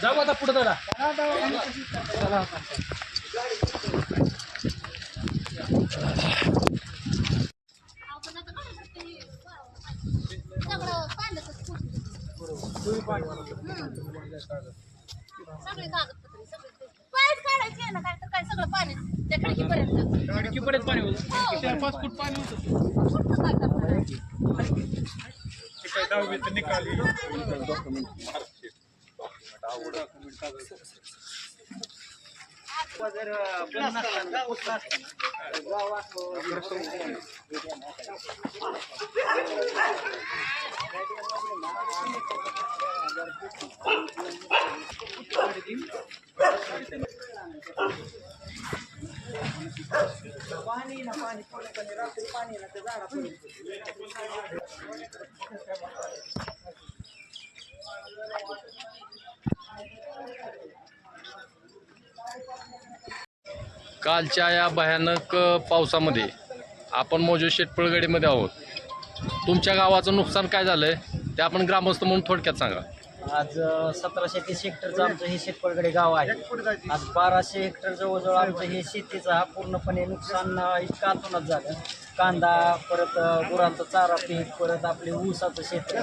जाऊ आता सगळे कागदपत्र सगळे काढायचे आहे ना काय तर काय सगळं पाणी त्या खिडकीपर्यंत खिडकीपर्यंत पाणी होतं हो. चार पाच फूट पाणी होतं कुठं काय करणार कालच्या या भयानक पावसामध्ये आपण मोजू शेटपळगडीमध्ये आहोत. तुमच्या गावाचं नुकसान काय झालंय? ते आपण ग्रामस्थ म्हणून थोडक्यात सांगा. आज सतराशे तीस हेक्टरचं आमचं हे शेतपळगडे गाव आहे. आज बाराशे हेक्टर जवळजवळ आमचं हे शेतीचं हा पूर्णपणे नुकसान इतका इतकं आतूनच झालं. कांदा परत गुरांचं गुरांचा चारा पीक परत आपले ऊसाचं शेत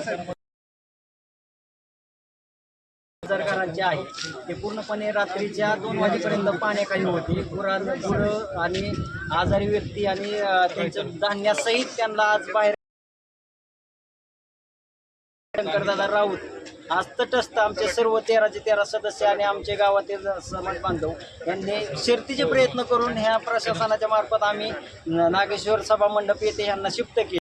हजार आहे. ते पूर्णपणे रात्रीच्या दोन वाजेपर्यंत पाण्याखाली होते. गुरां गुरं आणि आजारी व्यक्ती आणि त्यांचं धान्यासहित त्यांना आज बाहेर शंकरदादा राऊत आज तटस्थ आमचे सर्व तेराचे तेरा सदस्य आणि आमचे गावातील समाज बांधव यांनी शर्तीचे प्रयत्न करून ह्या प्रशासनाच्या मार्फत आम्ही नागेश्वर सभा मंडप येथे यांना शिफ्ट केले.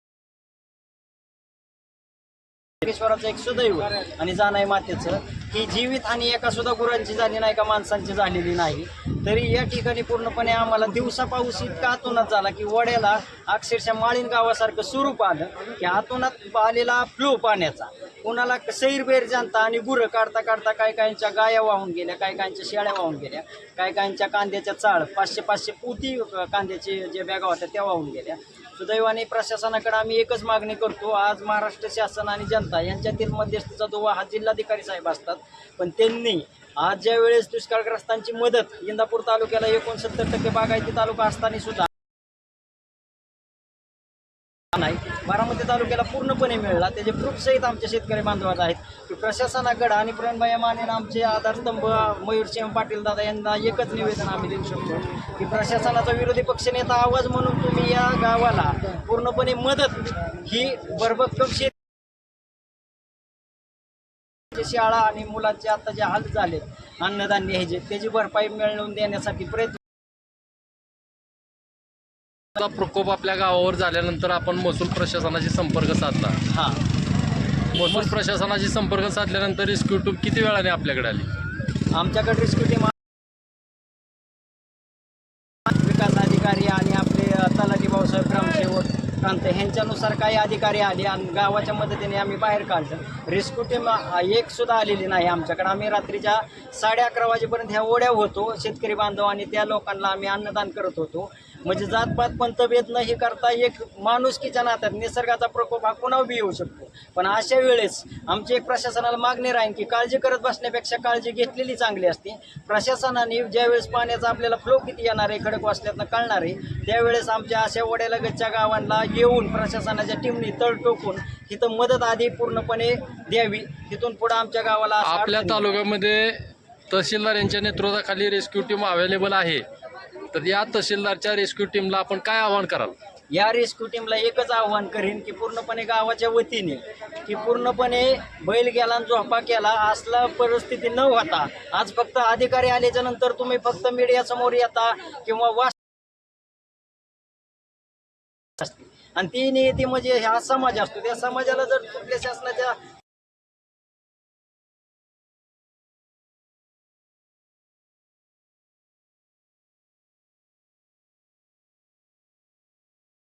नागेश्वराचं एक सुदैव आणि जाणाय मातेचं की जीवित आणि एका सुद्धा गुरांची झाली नाही का माणसांची झालेली नाही. तरी या ठिकाणी पूर्णपणे आम्हाला दिवसा पाऊस इतका आतोनात झाला की वड्याला अक्षरशः माळीन गावासारखं स्वरूप आलं की आतोनात आलेला फ्लो पाण्याचा. कोणाला सैरबेर जाणता आणि गुरं काढता काढता काय काहींच्या गाया वाहून गेल्या काय काहींच्या शेळ्या वाहून गेल्या काय काहींच्या कांद्याच्या चाळ पाचशे पाचशे पोती कांद्याचे जे बॅगा होत्या त्या वाहून गेल्या. सुदैवाने प्रशासनाकडे आम्ही एकच मागणी करतो आज महाराष्ट्र शासन आणि जनता यांच्यातील मध्यस्थीचा दुवा हा जिल्हाधिकारी साहेब असतात. पण त्यांनी आज ज्या वेळेस दुष्काळग्रस्तांची मदत इंदापूर तालुक्याला एकोणसत्तर टक्के बागायती तालुका असताना सुद्धा नाही बारामती तालुक्याला पूर्णपणे मिळाला. त्याचे प्रूफसहित आमच्या शेतकरी बांधवात आहेत. की प्रशासनाकडं आणि प्रणभाई माने आमचे आधारस्तंभ मयूरसिंह पाटील दादा यांना एकच निवेदन आम्ही देऊ शकतो. की प्रशासनाचा विरोधी पक्षनेता आवाज म्हणून तुम्ही या गावाला पूर्णपणे मदत ही भरभक्कम शेत शाळा आणि मुलांचे आता जे हाल झाले अन्नधान्य हे जे त्याची भरपाई मिळवून देण्यासाठी प्रयत्न प्रकोप आपल्या गावावर झाल्यानंतर आपण महसूल प्रशासनाशी संपर्क साधला. हा. महसूल प्रशासनाशी संपर्क साधल्यानंतर रेस्क्यू टीम किती वेळाने आपल्याकडे आली? आमच्याकडे रेस्क्यू टीम विकास अधिकारी आणि आपले अ, तलाठी भाऊसाहेब ग्रामसेवक प्रांत ह्यांच्यानुसार काही अधिकारी आले आणि गावाच्या मदतीने आम्ही बाहेर काढलं. रेस्क्यू टीम एक सुद्धा आलेली नाही आमच्याकडे. आम्ही रात्रीच्या साडे अकरा वाजेपर्यंत ह्या ओढ्या होतो शेतकरी बांधव आणि त्या लोकांना आम्ही अन्नदान करत होतो. म्हणजे जातपात पंतभेद न हे करता एक माणुसकीच्या नात्यात निसर्गाचा प्रकोप हा कुणावर बी येऊ शकतो. पण अशा वेळेस आमची एक प्रशासनाला मागणी राहील की काळजी करत बसण्यापेक्षा काळजी घेतलेली चांगली असते. प्रशासनाने ज्यावेळेस पाण्याचा आपल्याला फ्लो किती येणार आहे खडक वाचल्यातनं कळणार आहे त्यावेळेस आमच्या अशा वड्यालगतच्या गावांना येऊन प्रशासनाच्या टीमनी तळ टोकून तिथं मदत आधी पूर्णपणे द्यावी. तिथून पुढे आमच्या गावाला आपल्या तालुक्यामध्ये तहसीलदार यांच्या नेतृत्वाखाली रेस्क्यू टीम अवेलेबल आहे. तर या तहसीलदारच्या रेस्क्यू टीमला आपण काय आवाहन कराल? या रेस्क्यू टीमला एकच आव्हान करीन की पूर्णपणे गावाच्या वतीने की पूर्णपणे बैल गेला आणि झोपा केला असला परिस्थिती न होता. आज फक्त अधिकारी आल्याच्यानंतर तुम्ही फक्त मीडिया समोर येता किंवा वास असते आणि ती नियती म्हणजे हा समाज असतो. त्या समाजाला जर कुठल्या शासनाच्या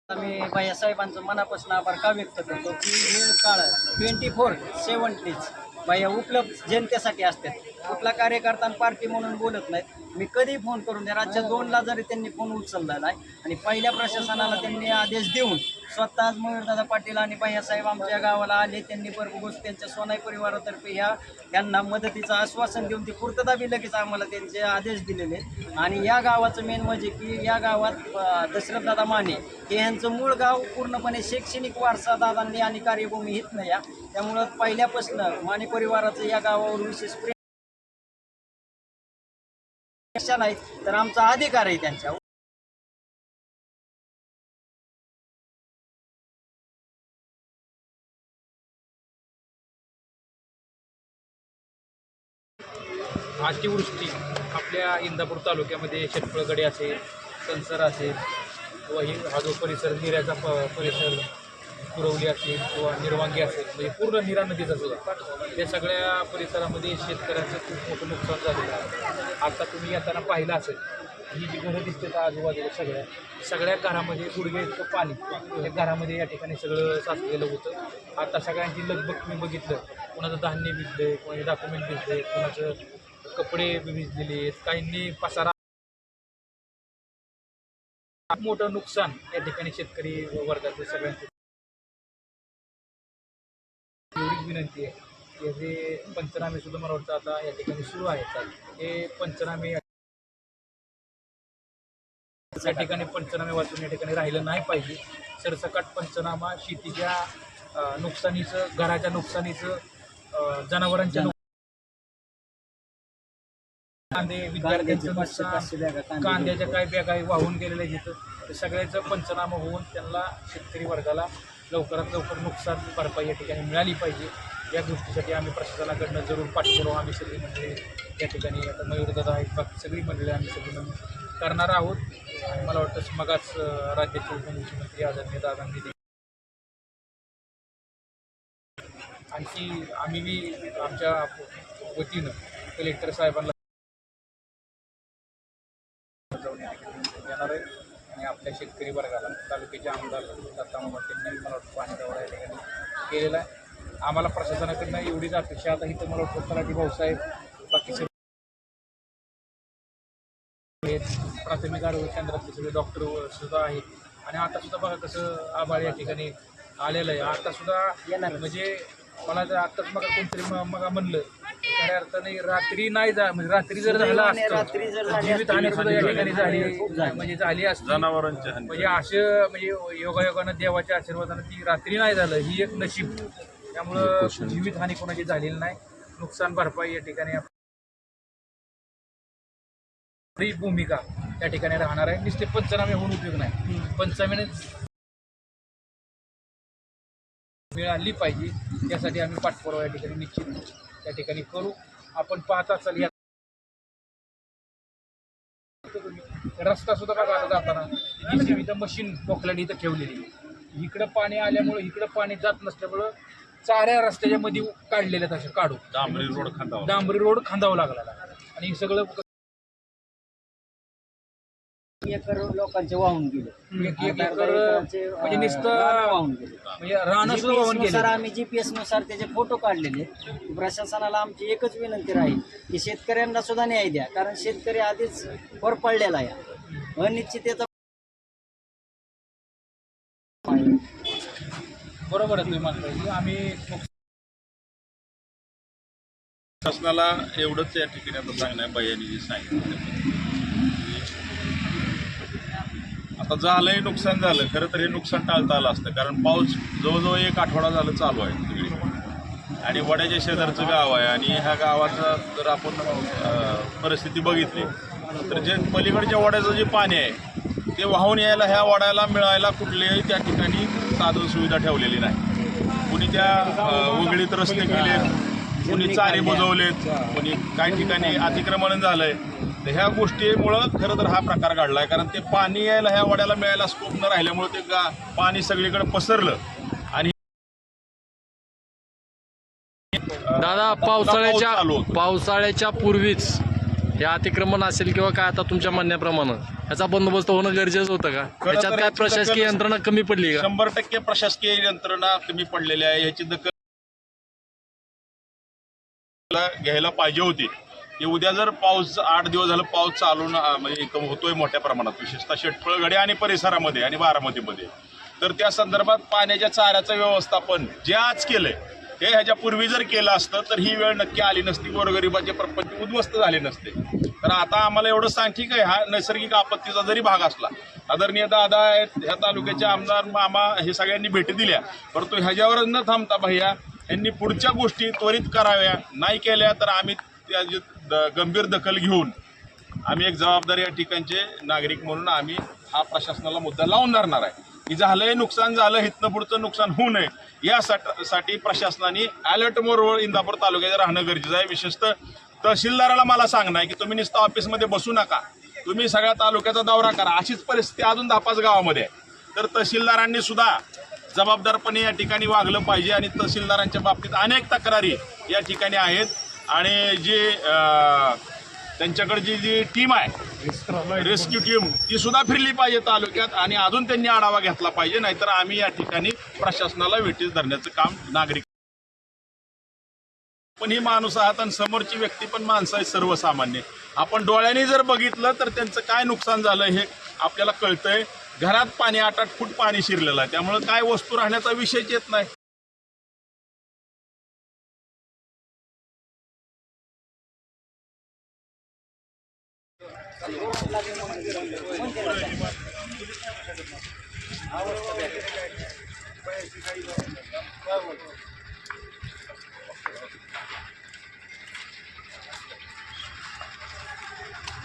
आम्ही बायासाहेबांचं मनापासून आभार का व्यक्त करतो की हे काळ ट्वेंटी फोर सेवन्टीज भैया उपलब्ध जनतेसाठी असतात. कुठला कार्यकर्ता पार्टी म्हणून बोलत नाहीत. मी कधी फोन करून द्या राज्य दोनला जरी त्यांनी फोन उचललेला आहे आणि पहिल्या प्रशासनाला त्यांनी आदेश देऊन स्वतः मयूरदादा पाटील आणि भैयासाहेब आमच्या गावाला आले त्यांनी भरघोस त्यांच्या सोनाई परिवारातर्फे ह्या यांना मदतीचं आश्वासन देऊन ती पूर्तता बी लगेच आम्हाला त्यांचे आदेश दिलेले आणि या गावाचं मेन म्हणजे की या गावात दशरथदादा माने हे यांचं मूळ गाव पूर्णपणे शैक्षणिक वारसा दादांनी आणि कार्यभूमी हित नाही या. त्यामुळं पहिल्यापासून माने परिवाराचं या गावावर विशेष प्रेम नाही तर आमचा अधिकार आहे त्यांच्यावर. अतिवृष्टी आपल्या इंदापूर तालुक्यामध्ये शेतफळगडे असेल संसर असेल वही ही हा जो परिसर निऱ्याचा प परिसर पुरवली असेल किंवा निर्वांगी असेल म्हणजे पूर्ण निरा नदीचा सुद्धा. या सगळ्या परिसरामध्ये शेतकऱ्यांचं खूप मोठं नुकसान झालेलं आहे. आता तुम्ही येताना पाहिलं असेल ही जी घरं दिसतात आजूबाजूला सगळ्या सगळ्या घरामध्ये गुडघे इतकं पाणी. या घरामध्ये या ठिकाणी सगळं साचलेलं होतं. आता सगळ्यांची लगबग तुम्ही बघितलं कोणाचं धान्य भिजलंय कोणाचे डॉक्युमेंट भिजले कोणाचं कपडे भिजलेले आहेत काहींनी पसारा मोठं नुकसान या ठिकाणी शेतकरी वर्गाचं सगळ्यांचं. विनंती आहे की जे पंचनामे सुद्धा मला वाटतं आता या ठिकाणी सुरू आहेत. हे पंचनामे या ठिकाणी पंचनामे वाचून या ठिकाणी राहिलं नाही पाहिजे सरसकट पंचनामा शेतीच्या नुकसानीचं घराच्या नुकसानीचं जनावरांच्या कांदे विद्यार्थ्यांचं नुकसान कांद्याच्या काय बॅग वाहून गेलेल्या जिथं सगळ्याचं पंचनामा होऊन त्यांना शेतकरी वर्गाला लवकरात लवकर नुकसान भरपाई या ठिकाणी मिळाली पाहिजे. या गोष्टीसाठी आम्ही प्रशासनाकडनं जरूर पाठपुरावा आम्ही सगळी मंडळी या ठिकाणी आता मयूरदादा आहेत बाकी सगळी मंडळी आम्ही सगळी मंडळी करणार आहोत. आणि मला वाटतं मगाच राज्याचे उपमुख्यमंत्री आदरणीय दादांनी देखील आणखी आम्ही बी आमच्या वतीनं कलेक्टर साहेबांना जाऊन या ठिकाणी येणार आहे आणि आपल्या शेतकरी वर्गाला तालुक्याचे आमदार दत्तामा त्यांनी मला वाटतं पाणी दौरा या ठिकाणी केलेला आहे. आम्हाला प्रशासनाकडनं एवढीच अपेक्षा आता इथं मला वाटतं तलाठी भाऊसाहेब बाकी सगळे आहेत. प्राथमिक आरोग्य केंद्रातले सगळे डॉक्टर सुद्धा आहेत. आणि आता सुद्धा बघा कसं आबाळ या ठिकाणी आलेलं आहे. आता सुद्धा म्हणजे मला जर आताच मग कोणतरी मग म्हणलं खऱ्या अर्थाने रात्री नाही जा म्हणजे रात्री जर झाला सुदैवाने रात्री जर असतं झाली जीवित हानी सुद्धा या ठिकाणी झाली. म्हणजे झाली असती. जनावरांच्या हानी म्हणजे असं म्हणजे योगायोगानं देवाच्या आशीर्वादानं ती रात्री नाही झालं ही एक नशीब. त्यामुळं जीवित हानी कोणाची झालेली नाही. नुकसान भरपाई या ठिकाणी आप- आपली भूमिका त्या ठिकाणी राहणार आहे. नुसते पंचनामे होऊन उपयोग नाही. पंचनामे मिळाली पाहिजे त्यासाठी आम्ही पाठपुरावा या ठिकाणी निश्चित त्या ठिकाणी करू. आपण पाहता असाल या रस्ता सुद्धा बघा आता जाताना. इथं मशीन पोकल्याने इथं ठेवलेली. इकडं पाणी आल्यामुळं इकडं पाणी जात नसल्यामुळं चाऱ्या रस्त्याच्या मध्ये काढलेल्या तशा काढू. डांबरी रोड खांदावा डांबरी रोड खांदावा लागला. आणि हे सगळं एकर लोकांचे वाहून गेले. एक एक एकर म्हणजे नुसतं वाहून म्हणजे रानं सुद्धा नुसार आम्ही जीपीएसनुसार त्याचे फोटो काढलेले. प्रशासनाला आमची एकच विनंती राहील की शेतकऱ्यांना सुद्धा न्याय द्या कारण शेतकरी आधीच वर पडलेला आहे. अनिश्चितता बरोबर आहे तुम्ही म्हणताय. आम्ही शासनाला एवढंच या ठिकाणी आता सांगणं आहे भैयानी जे सांगितलं. आता झालंही नुकसान झालं खरं तर हे नुकसान टाळता आलं असतं. कारण पाऊस जवळजवळ एक आठवडा झालं चालू आहे तिकडे आणि वड्याच्या शेजारचं गाव आहे. आणि ह्या गावाचं जर आपण परिस्थिती बघितली तर जे पलीकडच्या वड्याचं जे पाणी आहे ते वाहून यायला ह्या वड्याला मिळायला कुठल्याही त्या ठिकाणी साधन सुविधा ठेवलेली नाही. कुणी त्या उघडीत रस्ते केलेत कुणी चारे बुजवलेत कुणी काही ठिकाणी अतिक्रमण झालंय. तर ह्या गोष्टीमुळं खरं तर हा प्रकार घडलाय. कारण ते पाणी यायला ह्या वड्याला मिळायला स्कोप न राहिल्यामुळे ते गा पाणी सगळीकडे पसरलं. आणि दादा पावसाळ्याच्या. पावसाळ्याच्या पूर्वीच हे अतिक्रमण असेल किंवा काय आता तुमच्या म्हणण्याप्रमाणे ह्याचा बंदोबस्त होणं गरजेचं होतं का? त्याच्यात काय प्रशासकीय यंत्रणा कमी पडली का? शंभर टक्के प्रशासकीय यंत्रणा कमी पडलेली आहे. याची दखल घ्यायला पाहिजे होती. की उद्या जर पाऊस आठ दिवस झालं पाऊस चालून म्हणजे इथं होतोय मोठ्या प्रमाणात विशेषतः शेटफळगडे आणि परिसरामध्ये आणि बारामतीमध्ये तर त्या संदर्भात पाण्याच्या चाऱ्याचं व्यवस्थापन जे आज केलंय हे ह्याच्या पूर्वी जर केलं असतं तर ही वेळ नक्की आली नसती गोरगरिबाचे प्रपंच उद्ध्वस्त झाले नसते. तर आता आम्हाला एवढं सांग ठीक आहे हा नैसर्गिक आपत्तीचा जरी भाग असला आदरणीय दादा आहेत ह्या तालुक्याचे आमदार मामा हे सगळ्यांनी भेटी दिल्या परंतु ह्याच्यावरच न थांबता भैया यांनी पुढच्या गोष्टी त्वरित कराव्या नाही केल्या तर आम्ही त्याची द- गंभीर दखल घेऊन आम्ही एक जबाबदारी या ठिकाणचे नागरिक म्हणून आम्ही हा प्रशासनाला मुद्दा लावून धरणार आहे. की झालंय नुकसान झालं हिथनं पुढचं नुकसान होऊ नये यासाठी साठी प्रशासनाने अलर्ट मोडवर इंदापूर तालुक्यात राहणं गरजेचं आहे. विशेषतः तहसीलदाराला मला सांगणं आहे की तुम्ही निस्ता ऑफिसमध्ये बसू नका. तुम्ही सगळ्या तालुक्याचा दौरा करा. अशीच परिस्थिती अजून दहा पाच गावामध्ये आहे. तर तहसीलदारांनी सुद्धा जबाबदारपणे या ठिकाणी वागलं पाहिजे आणि तहसीलदारांच्या बाबतीत अनेक तक्रारी या ठिकाणी आहेत. आणि जी त्यांच्याकडे जी जी टीम आहे रेस्क्यू टीम ती सुद्धा फिरली पाहिजे तालुक्यात आणि अजून त्यांनी आढावा घेतला पाहिजे नाहीतर आम्ही या ठिकाणी प्रशासनाला वेटीस धरण्याचं काम नागरिक पण ही माणूस आहात आणि समोरची व्यक्ती पण माणसं आहे सर्वसामान्य. आपण डोळ्याने जर बघितलं तर त्यांचं काय नुकसान झालं हे आपल्याला कळतंय. घरात पाणी आठ आठ फूट पाणी शिरलेलं आहे. त्यामुळे काय वस्तू राहण्याचा विषयच येत नाही.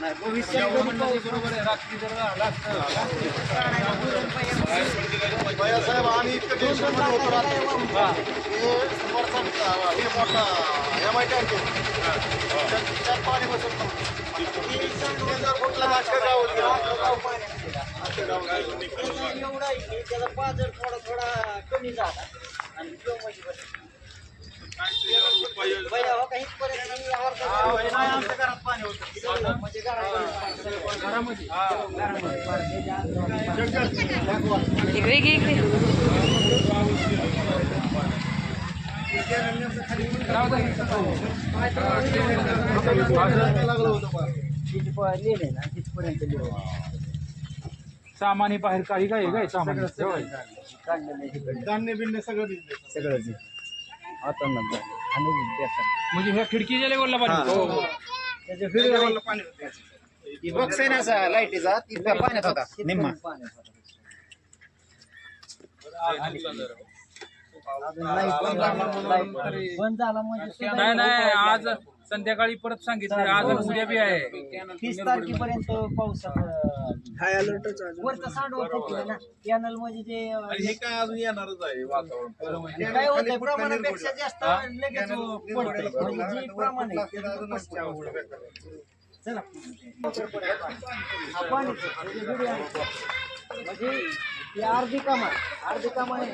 नाही भविष्यात कधी पाऊस साहेब आम्ही इतकं टेन्शनमध्ये होतो रात्री हे समर्थन हे मोठा एम आय टँक चार पाणी बसत नव्हतं एवढा आहे त्याचा बाजार थोडा थोडा कमी झाला आणि तो म्हणजे बस. भैया, हो का, होतं सगळं लिहिले ना तिथपर्यंत बाहेर काही काय काय काढलेलं तिकडे. धान्य बिन्य सगळं दिलं सगळंच आहे. आता आणि. म्हणजे ह्या खिडकीच्या लेवलला पाणी होतं. त्याच्या व्हिडिओ बॉक्स आहे ना असा लाईटीचा ती पाण्यात होता निम्मा पाण्यात होता. बंद झाला, म्हणजे नाही नाही आज संध्याकाळी परत सांगितलं. आज उद्या बी आहे. तीस तारखेपर्यंत पाऊस हाय अलर्ट वरचं सांडवं फुटलं ना. कॅनल म्हणजे ते हे काय अजून येणारच आहे वातावरण? काय होतंय? प्रमाणापेक्षा जास्त लगेच पडतंय. म्हणजे जे प्रमाण आहे पडतंय. चला. हा पाणी म्हणजे. म्हणजे ती अर्धी कामा अर्धी कामा आहे.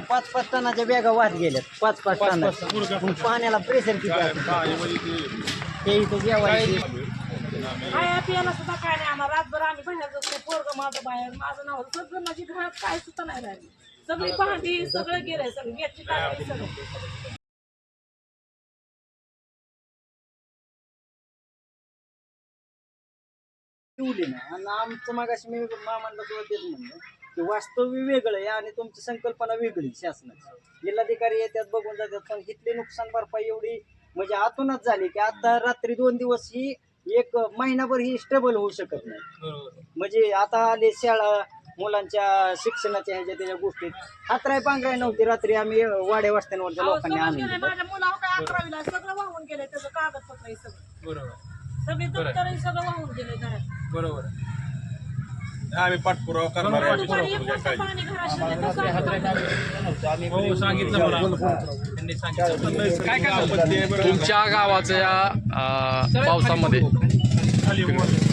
पाच पाच टनाच्या बॅगा वाहत गेल्यात. पाच पाच टन पाण्याला प्रेशर किती आहे? ते. इथं जेवायचे. काय पियाला सुद्धा काय नाही. आम्हाला रातभर आम्ही बाहेर जातो पोरग माझं बाहेर माझं नाव सगळं माझी घरात काय सुद्धा नाही राहिली. सगळी भांडी सगळं गेलंय सगळं गॅसची टाकी सगळं. ठेवली ना आणि आमचं मागाशी मी मामांना सुद्धा तेच म्हणलं की वास्तव्य वेगळं आहे आणि तुमची संकल्पना वेगळी शासनाची. जिल्हाधिकारी येतात बघून जातात पण इथली नुकसान भरपाई एवढी म्हणजे आतूनच झाली की आता रात्री दोन दिवस ही एक महिनाभर ही स्टेबल होऊ शकत नाही. म्हणजे आता आले शाळा मुलांच्या शिक्षणाच्या ह्याच्या त्याच्या गोष्टीत हातराय पांघराय नव्हती रात्री आम्ही वाड्या वस्त्यांवरच्या लोकांनी सगळं वाहून त्याचं कागदपत्र सगळं बरोबर सगळी दप्तर सगळं वाहून गेलंय घरात. बरोबर आम्ही पाठपुरावा करणार आहे. दुपारी एक वाजता पाणी घरात शिरलं तर सांगितलं. हो सांगितलं मला. त्यांनी सांगितलं. काय काय? तुमच्या गावाचं या अं, पावसामध्ये. खाली वर.